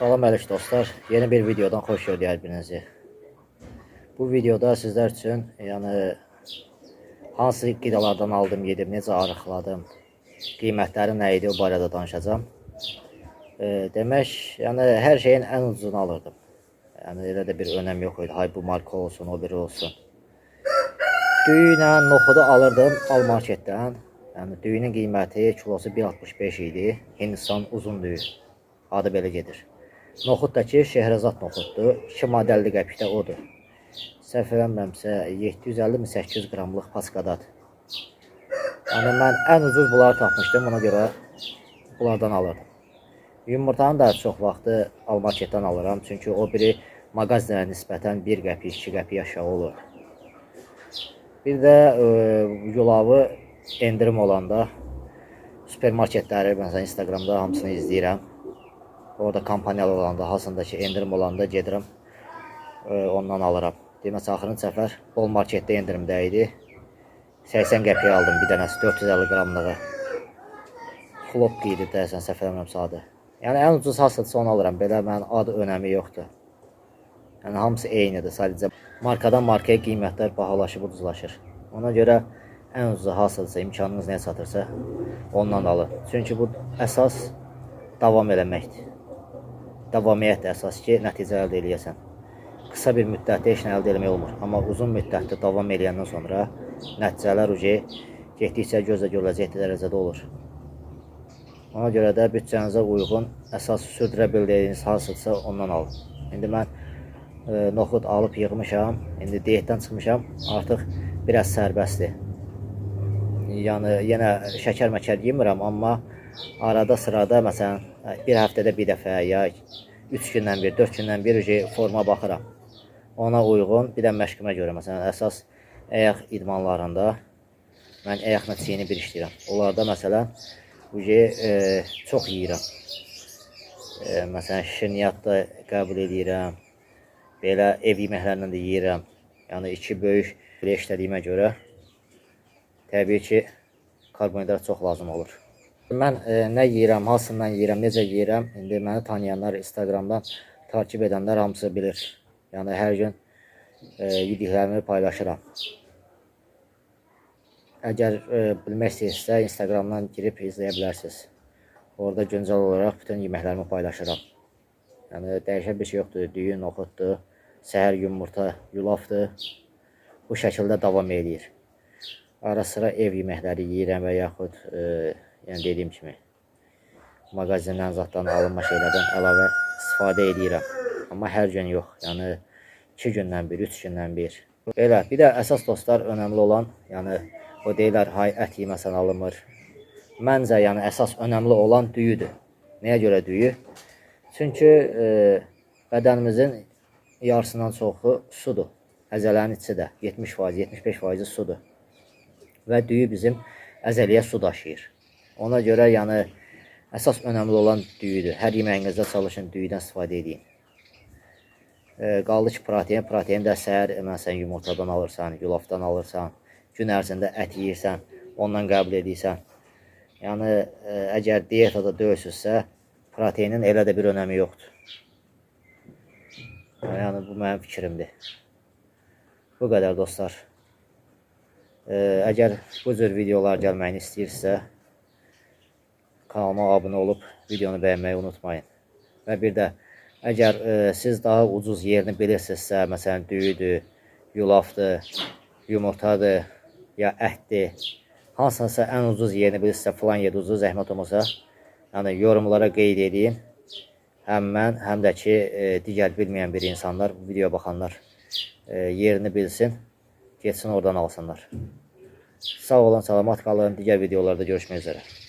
Salam əleyküm dostlar. Yeni bir videodan xoş gördük hər. Bu videoda sizlər üçün yəni hansı qidalardan aldım, yedim, necə arıqladım, qiymətləri nə idi o barədə danışacağam. E, demək, yəni hər şeyin ən ucuzunu alırdım. Yəni elə də bir önəm yox idi. Hay bu marka olsun, o biri olsun. Düyünlə noxudu alırdım al marketdən. Yəni düyünün qiyməti kilosu 1.65 idi. Hindistan uzun düyü. Adı belə gedir. Noxud da ki, Şehrazad noxuddur. 2 manat 50 qəpikdə odur. Səhv eləmirəmsə 750-800 qramlıq paskadadır. Yəni mən ən ucuz bunları tapmışdım. Ona görə bunlardan alırdım. Yumurtanı da çox vaxtı al marketdən alıram. Çünki o biri mağazinlərə nisbətən 1 qəpik, 2 qəpik aşağı olur. Bir də e, yulavı endirim olanda supermarketləri məsələn Instagramda hamısını izləyirəm. Orada kampaniyalar olanda, hansındakı endirim olanda gedirəm. e, ondan alıram. Deməsə axırıncı səfər bol marketdə endirimdə idi. 80 qəpiyə aldım bir dənəsi 450 qramlığı. Xlop idi deyəsən səhv eləmirəmsə adı. Yəni ən ucuz hasılsa onu alıram. Belə mənim adı önəmi yoxdur. Yəni hamısı eynidir. Sadəcə markadan markaya qiymətlər bahalaşıb ucuzlaşır. Ona görə ən ucuz hasılsa, imkanınız nə çatırsa ondan alın. Çünki bu əsas davam eləməkdir. Davamiyyətdir əsas ki, nəticə əldə eləyəsən. Qısa bir müddətdə heç nə əldə etmək olmur. Amma uzun müddətdə davam eləyəndən sonra nəticələr ucu getdikcə gözlə görüləcək dərəcədə olur. Ona görə də büdcənizə uyğun əsas sürdürə bildiyiniz hansısa ondan alın. İndi mən e, noxud alıb yığmışam. İndi diyetdən çıxmışam. Artıq biraz sərbəstdir. Yəni yenə şəkər məkər yemirəm, amma arada sırada məsələn bir həftədə bir dəfə ya 3 gündən bir, 4 gündən bir uji forma baxıram. Ona uyğun bir də məşqimə görə məsələn əsas ayaq idmanlarında mən ayaqla çiyini bir işləyirəm. Onlarda məsələn uji e, çox yeyirəm. E, məsələn şirniyyat da qəbul edirəm. Belə ev yeməklərindən də yeyirəm. Yəni iki böyük belə işlədiyimə görə təbii ki karbonhidrat çox lazım olur. Mən e, nə yeyirəm, hansından yeyirəm, necə yeyirəm, indi məni tanıyanlar, Instagramdan takip edənlər hamısı bilir. Yəni hər gün e, yediklərimi paylaşıram. Əgər e, bilmək istəyirsinizsə, Instagramdan girib izləyə bilərsiniz. Orada güncəl olaraq bütün yeməklərimi paylaşıram. Yəni dəyişən bir şey yoxdur. Düyün, noxuddur, səhər yumurta, yulafdır. Bu şəkildə davam eləyir. Ara sıra ev yeməkləri yeyirəm və yaxud e, yəni dediyim kimi mağazindən zaddan alınma şeylərdən əlavə istifadə edirəm. Amma hər gün yox. Yəni 2 gündən bir, 3 gündən bir. Belə, bir də əsas dostlar önəmli olan, yəni o deyirlər hay ət yeməsən alınmır. Məncə yəni əsas önəmli olan düyüdür. Nəyə görə düyü? Çünki e, bədənimizin yarısından çoxu sudur. Əzələnin içi də 70%, 75% sudur. Və düyü bizim əzəliyə su daşıyır. Ona görə yəni əsas önəmli olan düyüdür. Hər yeməyinizdə çalışın düyüdən istifadə edin. E, qaldı ki protein, protein də səhər e, məsələn yumurtadan alırsan, yulafdan alırsan, gün ərzində ət yeyirsən, ondan qəbul edirsən. Yəni e, əgər dietada deyilsizsə, proteinin elə də bir önəmi yoxdur. Yəni bu mənim fikrimdir. Bu qədər dostlar. Ee, əgər bu cür videolar gəlməyini istəyirsə, kanalıma abunə olub videonu bəyənməyi unutmayın. Və bir də əgər e, siz daha ucuz yerini bilirsinizsə, məsələn düyüdür, yulafdır, yumurtadır, ya ətdir, hansınsa ən ucuz yerini bilirsinizsə, filan yerdə ucuz zəhmət olmasa, yəni yorumlara qeyd edin. Həm mən, həm də ki, e, digər bilməyən bir insanlar, bu videoya baxanlar e, yerini bilsin, getsin oradan alsınlar. Sağ olun, salamat qalın. Digər videolarda görüşmək üzrə.